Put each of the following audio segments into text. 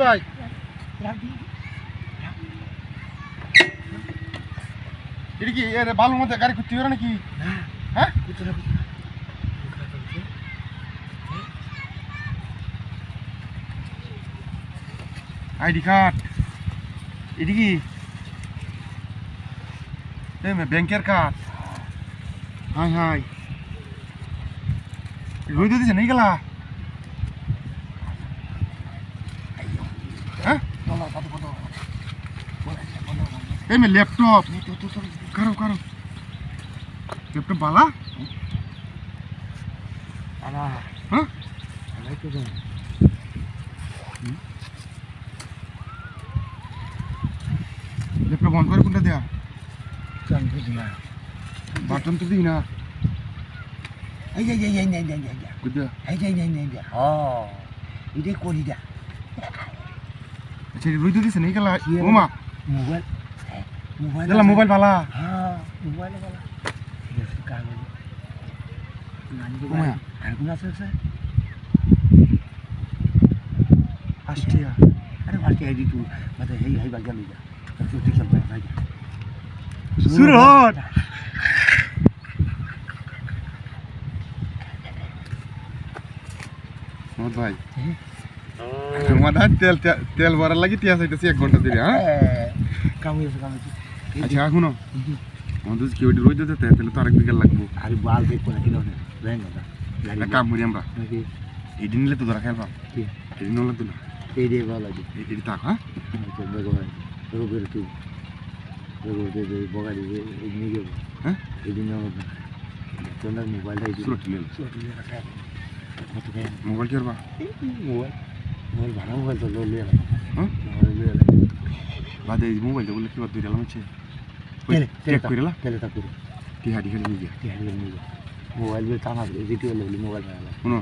ভাই এটা কি বালুর মধ্যে গাড়ি করতে পারে নাকি হ্যাঁ আইডি কার্ড। এটি কি? ব্যাংকের কার্ড। High high. রই দিয়েছে নেই গেলা? হ্যাঁ? এই মে ল্যাপটপ। কারও কারও। ল্যাপটপ বালা? হ্যাঁ? বন্ধ করে কোনটা দেয়া বাটন তো দিই না বুঝা এটাই করি দা আচ্ছা রই দিয়েছে নেই গেলা কি আর- ওমা মোবাইল মোবাইল গেলা মোবাইল বালা হ্যাঁ মোবাইল ওমা আর কোন আছে স্যার আষ্টিয়া আরে বাড়ি আইডি তুই মানে হেই হেই বাগা লইয়া তুই ঠিক আছে ভাই। তোমার তেল তে- তেল ভরার লাগি টিয়া চাইতেছি এক ঘণ্টা ধরে হ্যাঁ? কামি আছে কামি আছে আচ্ছা এখনও আমাদের কেউ রোজ দিতে তাহলে তো আরেক বিকেল লাগবো। আরে বাল দেখো না কিলো না একটা কাম করি আমরা। এদিন নিলে তো ধরা খেলবা। কি? এদিন লাগতো না এই রে ভালো লাগে। এটি থাক হ্যাঁ? তো রোগের তুই রোগ দে দে বগাড়ি নিয়ে যাব হ্যাঁ? এই দিন তোমার মোবাইলটা এই মোবাইল কি করবা মোবাইল মোবাইল ভালো মোবাইল তো লো লিয়ে হ্যাঁ? মোবাইল বাদে এই মোবাইলটা বললে কি বার দুই আলাম হচ্ছে? চেক করে লা তেলে তা করে। টিহা টিহা নিয়ে কি নিয়ে মোবাইল দিয়ে টানা যেটি হলো মোবাইল না শুনো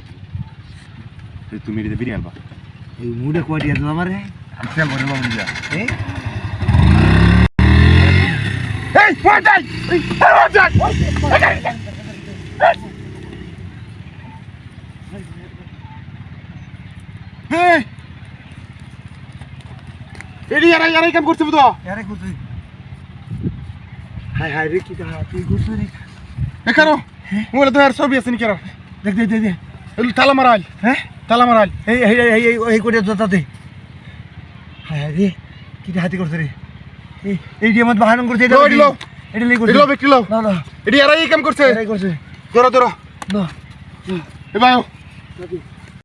তুমি এটিতে বেরিয়ে আলবা এই মুডে কোয়াটি আছে আমার তেল ভরে বাবু এই ওই যাই এই ওই যাই ওই যাই এই এডি আরাই আরাই কাম করতে তো আরে কুতুই হাই হাই রে কি তা তুই গুছু রে এ কারও মোবাইল তো আর ছবি আছে নি কেন দেখ দেখ দেখ দেখ এলু তালা মারাল হ্যাঁ তালা মারাল এই এই এই এই এই কোটে জোতা দে হাই হাই রে কি হাতি করতে রে এই যে মত বাহান করতে লো, এটি লো। এটা লি করতে এগুলো ব্যক্তি লো। না না। এডি এরাই কাম করছে। এরাই করছে। ধরো ধরো। না। এ ভাইও নাকি?